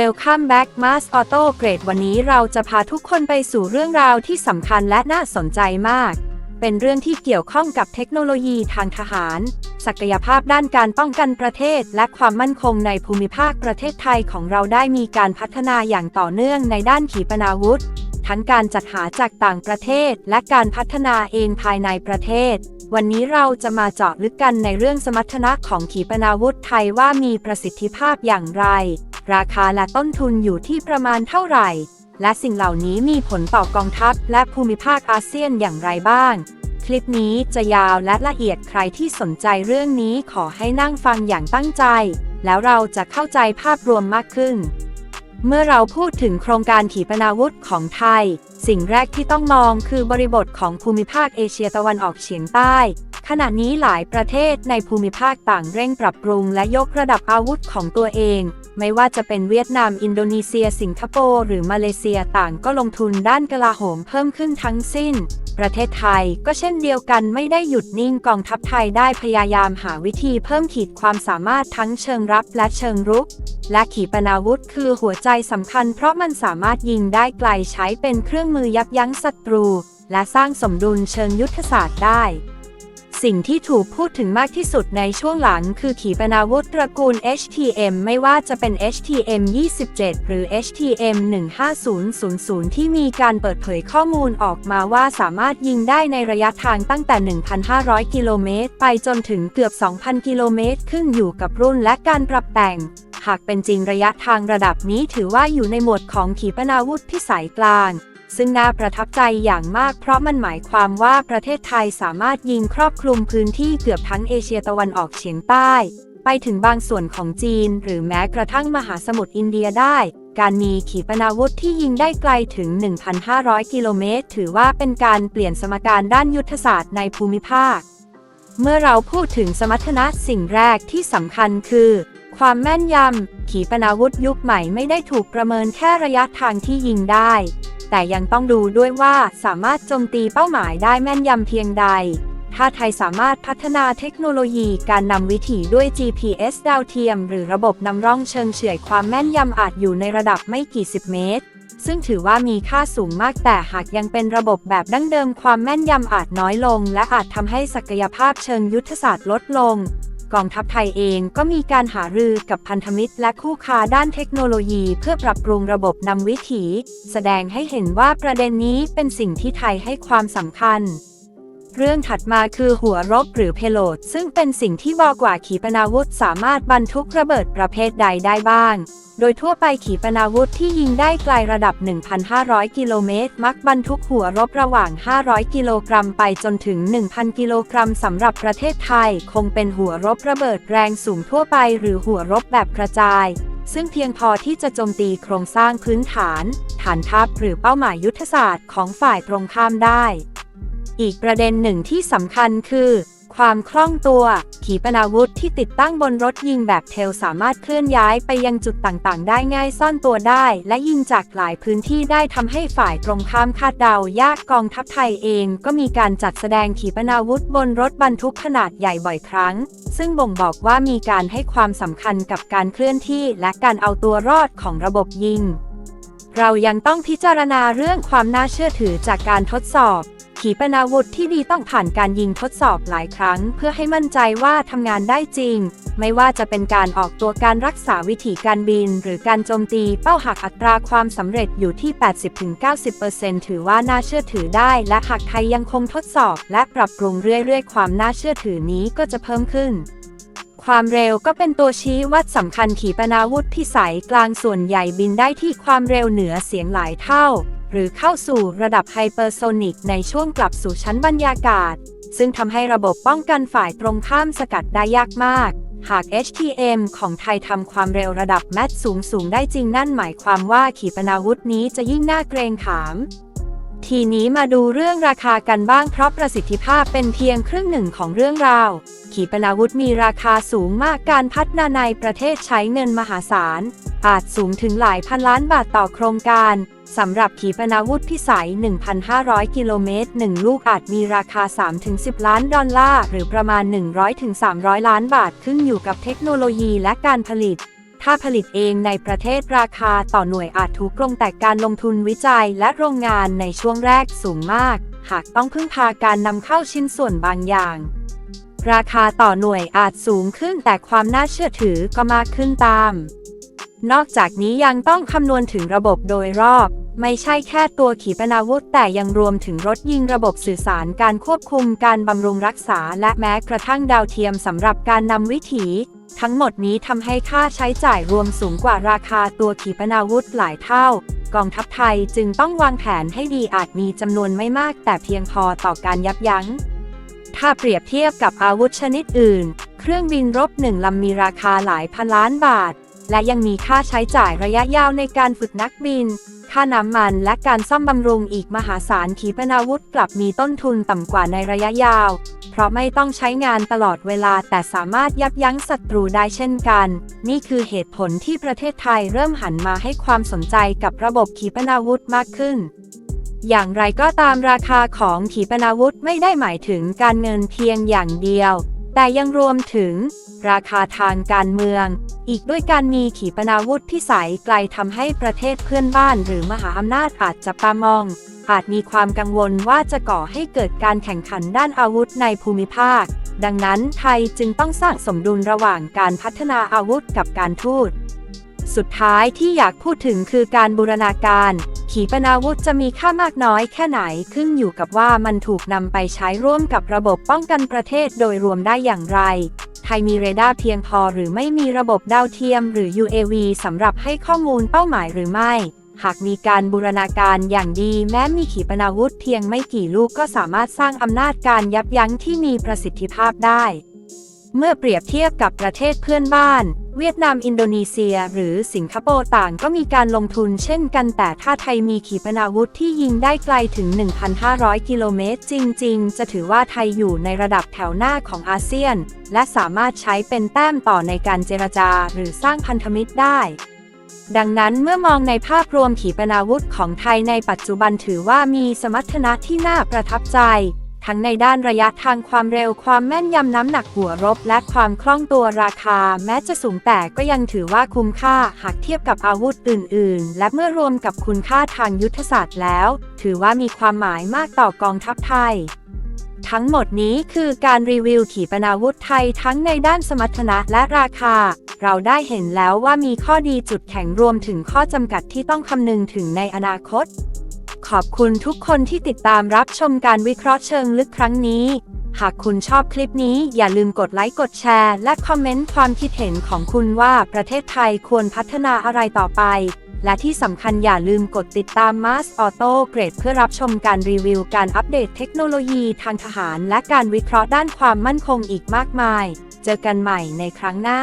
Welcome back Mars Auto Grade วันนี้เราจะพาทุกคนไปสู่เรื่องราวที่สำคัญและน่าสนใจมาก เป็นเรื่องที่เกี่ยวข้องกับเทคโนโลยีทางทหาร ศักยภาพด้านการป้องกันประเทศ และความมั่นคงในภูมิภาคประเทศไทยของเราได้มีการพัฒนาอย่างต่อเนื่องในด้านขีปนาวุธ ทั้งการจัดหาจากต่างประเทศ และการพัฒนาเองภายในประเทศวันนี้เราจะมาเจาะลึกกันในเรื่องสมรรถนะของขีปนาวุธไทยว่ามีประสิทธิภาพอย่างไร ราคาและต้นทุนอยู่ที่ประมาณเท่าไหร่ และสิ่งเหล่านี้มีผลต่อกองทัพและภูมิภาคอาเซียนอย่างไรบ้าง คลิปนี้จะยาวและละเอียดใครที่สนใจเรื่องนี้ขอให้นั่งฟังอย่างตั้งใจ แล้วเราจะเข้าใจภาพรวมมากขึ้น เมื่อเราพูดถึงโครงการขีปนาวุธของไทย สิ่งแรกที่ต้องมองคือบริบทของภูมิภาคเอเชียตะวันออกเฉียงใต้ ขณะนี้หลายประเทศในภูมิภาคต่างเร่งปรับปรุงและยกระดับอาวุธของตัวเอง ไม่ว่าจะเป็นเวียดนาม อินโดนีเซีย สิงคโปร์ หรือมาเลเซียต่างก็ลงทุนด้านกลาโหมเพิ่มขึ้นทั้งสิ้น ประเทศไทยก็เช่นเดียวกันไม่ได้หยุดนิ่งกองทัพไทยได้พยายามหาวิธีเพิ่มขีดความสามารถทั้งเชิงรับและเชิงรุก และขีปนาวุธคือหัวใจสำคัญ เพราะมันสามารถยิงได้ไกลใช้เป็นเครื่องมือยับยั้งศัตรู และสร้างสมดุลเชิงยุทธศาสตร์ได้ สิ่งที่ถูกพูดถึงมากที่สุดในช่วงหลังคือขีปนาวุธตระกูล HTM ไม่ว่าจะเป็น HTM 27 หรือ HTM 15000 ที่มีการเปิดเผยข้อมูลออกมาว่าสามารถยิงได้ในระยะทางตั้งแต่ 1,500 กิโลเมตร ไปจนถึงเกือบ 2,000 กิโลเมตร ขึ้นอยู่กับรุ่นและการปรับแต่ง หากเป็นจริงระยะทางระดับนี้ถือว่าอยู่ในหมวดของขีปนาวุธพิสัยกลาง ซึ่งน่าประทับใจอย่างมากเพราะมันหมายความว่าประเทศไทยสามารถยิงครอบคลุมพื้นที่เกือบทั้งเอเชียตะวันออกเฉียงใต้ ไปถึงบางส่วนของจีน หรือแม้กระทั่งมหาสมุทรอินเดียได้ การมีขีปนาวุธที่ยิงได้ไกลถึง 1,500 กิโลเมตร ถือว่าเป็นการเปลี่ยนสมการด้านยุทธศาสตร์ในภูมิภาค เมื่อเราพูดถึงสมรรถนะสิ่งแรกที่สำคัญคือความแม่นยำ ขีปนาวุธยุคใหม่ไม่ได้ถูกประเมินแค่ระยะทางที่ยิงได้ แต่ยังต้องดูด้วยว่าสามารถโจมตีเป้าหมายได้แม่นยำเพียงใด ถ้าไทยสามารถพัฒนาเทคโนโลยีการนำวิถีด้วย GPS ดาวเทียม หรือระบบนำร่องเชิงเฉื่อยความแม่นยำอาจอยู่ในระดับไม่กี่สิบเมตร ซึ่งถือว่ามีค่าสูงมากแต่หากยังเป็นระบบแบบดั้งเดิมความแม่นยำอาจน้อยลง และอาจทำให้ศักยภาพเชิงยุทธศาสตร์ลดลง กองทัพไทยเองก็มีการหารือกับพันธมิตรและคู่ค้าด้านเทคโนโลยีเพื่อปรับปรุงระบบนำวิถี แสดงให้เห็นว่าประเด็นนี้เป็นสิ่งที่ไทยให้ความสำคัญ เรื่องถัดมาคือหัวรบหรือเพโลด ซึ่งเป็นสิ่งที่บอกว่าขีปนาวุธสามารถบรรทุกระเบิดประเภทใดได้บ้าง โดยทั่วไปขีปนาวุธที่ยิงได้ไกลระดับ 1,500 กิโลเมตร มักบรรทุกหัวรบระหว่าง 500 กิโลกรัมไปจนถึง 1,000 กิโลกรัมสำหรับประเทศไทย คงเป็นหัวรบระเบิดแรงสูงทั่วไป หรือหัวรบแบบกระจายซึ่งเพียงพอที่จะโจมตีโครงสร้างพื้นฐาน ฐานทัพหรือเป้าหมายยุทธศาสตร์ของฝ่ายตรงข้ามได้ อีกประเด็นหนึ่งที่สำคัญคือ ความคล่องตัว ขีปนาวุธที่ติดตั้งบนรถยิงแบบเทลสามารถเคลื่อนย้ายไปยังจุดต่างๆ ได้ง่ายซ่อนตัวได้ และยิงจากหลายพื้นที่ได้ทำให้ฝ่ายตรงข้ามคาดเดายากกองทัพไทยเองก็มีการจัดแสดงขีปนาวุธบนรถบรรทุกขนาดใหญ่บ่อยครั้ง ซึ่งบ่งบอกว่ามีการให้ความสำคัญกับการเคลื่อนที่และการเอาตัวรอดของระบบยิงเรายังต้องพิจารณาเรื่องความน่าเชื่อถือจากการทดสอบ ขีปนาวุธที่ดีต้องผ่านการยิงทดสอบหลายครั้ง เพื่อให้มั่นใจว่าทำงานได้จริง ไม่ว่าจะเป็นการออกตัวการรักษาวิถีการบิน หรือการโจมตีเป้าหักอัตราความสำเร็จอยู่ที่ 80-90%ถือว่าน่าเชื่อถือได้ และหากไทยยังคงทดสอบ และปรับปรุงเรื่อยๆ ความน่าเชื่อถือนี้ก็จะเพิ่มขึ้นความเร็วก็เป็นตัวชี้วัดสำคัญขีปนาวุธพิสัยกลางส่วนใหญ่บินได้ที่ความเร็วเหนือเสียงหลายเท่า หรือเข้าสู่ระดับไฮเปอร์โซนิกในช่วงกลับสู่ชั้นบรรยากาศ ซึ่งทำให้ระบบป้องกันฝ่ายตรงข้ามสกัดได้ยากมาก หาก HTM ของไทยทำความเร็วระดับแมทสูงสูงได้จริงนั่นหมายความว่าขีปนาวุธนี้จะยิ่งน่าเกรงขาม ทีนี้มาดูเรื่องราคากันบ้างเพราะประสิทธิภาพเป็นเพียงครึ่งหนึ่งของเรื่องราว ขีปนาวุธมีราคาสูงมากการพัฒนาในประเทศใช้เงินมหาศาลอาจสูงถึงหลายพันล้านบาทต่อโครงการ สำหรับขีปนาวุธพิสัย 1,500 กิโลเมตร 1 ลูกอาจมีราคา 3-10 ล้านดอลลาร์ หรือประมาณ 100-300 ล้านบาท ขึ้นอยู่กับเทคโนโลยีและการผลิต ถ้าผลิตเองในประเทศราคาต่อหน่วยอาจถูกลงแต่การลงทุนวิจัยและโรงงานในช่วงแรกสูงมาก หากต้องพึ่งพาการนำเข้าชิ้นส่วนบางอย่าง ราคาต่อหน่วยอาจสูงขึ้นแต่ความน่าเชื่อถือก็มากขึ้นตามนอกจากนี้ยังต้องคำนวณถึงระบบโดยรอบ ไม่ใช่แค่ตัวขีปนาวุธแต่ยังรวมถึงรถยิงระบบสื่อสารการควบคุมการบำรุงรักษาและแม้กระทั่งดาวเทียมสำหรับการนำวิถี ทั้งหมดนี้ทำให้ค่าใช้จ่ายรวมสูงกว่าราคาตัวขีปนาวุธหลายเท่า กองทัพไทยจึงต้องวางแผนให้ดีอาจมีจำนวนไม่มากแต่เพียงพอต่อการยับยั้ง ถ้าเปรียบเทียบกับอาวุธชนิดอื่น เครื่องบินรบหนึ่งลำมีราคาหลายพันล้านบาท และยังมีค่าใช้จ่ายระยะยาวในการฝึกนักบิน ค่าน้ำมันและการซ่อมบำรุงอีกมหาศาลขีปนาวุธกลับมีต้นทุนต่ำกว่าในระยะยาว เพราะไม่ต้องใช้งานตลอดเวลาแต่สามารถยับยั้งศัตรูได้เช่นกัน นี่คือเหตุผลที่ประเทศไทยเริ่มหันมาให้ความสนใจกับระบบขีปนาวุธมากขึ้นอย่างไรก็ตามราคาของขีปนาวุธไม่ได้หมายถึงการเงินเพียงอย่างเดียว แต่ยังรวมถึง ราคาทางการเมือง อีกด้วยการมีขีปนาวุธพิสัยไกลทำให้ประเทศเพื่อนบ้านหรือมหาอำนาจอาจจะปามอง อาจมีความกังวลว่าจะก่อให้เกิดการแข่งขันด้านอาวุธในภูมิภาค ดังนั้นไทยจึงต้องสร้างสมดุลระหว่างการพัฒนาอาวุธกับการทูต สุดท้ายที่อยากพูดถึงคือการบูรณาการ ขีปนาวุธจะมีค่ามากน้อยแค่ไหนขึ้นอยู่กับว่ามันถูกนำไปใช้ร่วมกับระบบป้องกันประเทศโดยรวมได้อย่างไร ไทยมีเรดาร์เพียงพอหรือไม่มีระบบดาวเทียมหรือ UAV สำหรับให้ข้อมูลเป้าหมายหรือไม่ หากมีการบูรณาการอย่างดีแม้มีขีปนาวุธเพียงไม่กี่ลูกก็สามารถสร้างอำนาจการยับยั้งที่มีประสิทธิภาพได้ เมื่อเปรียบเทียบกับประเทศเพื่อนบ้าน เวียดนามอินโดนีเซีย หรือสิงคโปร์ต่างก็มีการลงทุนเช่นกันแต่ถ้าไทยมีขีปนาวุธที่ยิงได้ไกลถึง 1,500 กิโลเมตร จริง ๆ จะถือว่าไทยอยู่ในระดับแถวหน้าของอาเซียน และสามารถใช้เป็นแต้มต่อในการเจรจาหรือสร้างพันธมิตรได้ ดังนั้นเมื่อมองในภาพรวมขีปนาวุธของไทยในปัจจุบันถือว่ามีสมรรถนะที่น่าประทับใจ ทั้งในด้านระยะทางความเร็วความแม่นยำน้ำหนักหัวรบ และความคล่องตัวราคา แม้จะสูงแต่ก็ยังถือว่าคุ้มค่าหากเทียบกับอาวุธอื่น ๆ และเมื่อรวมกับคุณค่าทางยุทธศาสตร์แล้ว ถือว่ามีความหมายมากต่อกองทัพไทยทั้งหมดนี้คือการรีวิวขีปนาวุธไทยทั้งในด้านสมรรถนะและราคา เราได้เห็นแล้วว่ามีข้อดีจุดแข็งรวมถึงข้อจำกัดที่ต้องคำนึงถึงในอนาคต ขอบคุณทุกคนที่ติดตามรับชมการวิเคราะห์เชิงลึกครั้งนี้ หากคุณชอบคลิปนี้อย่าลืมกดไลค์กดแชร์ และคอมเมนต์ความคิดเห็นของคุณว่าประเทศไทยควรพัฒนาอะไรต่อไป และที่สำคัญอย่าลืมกดติดตาม Mars Auto Grade เพื่อรับชมการรีวิวการอัปเดตเทคโนโลยีทางทหาร และการวิเคราะห์ด้านความมั่นคงอีกมากมาย เจอกันใหม่ในครั้งหน้า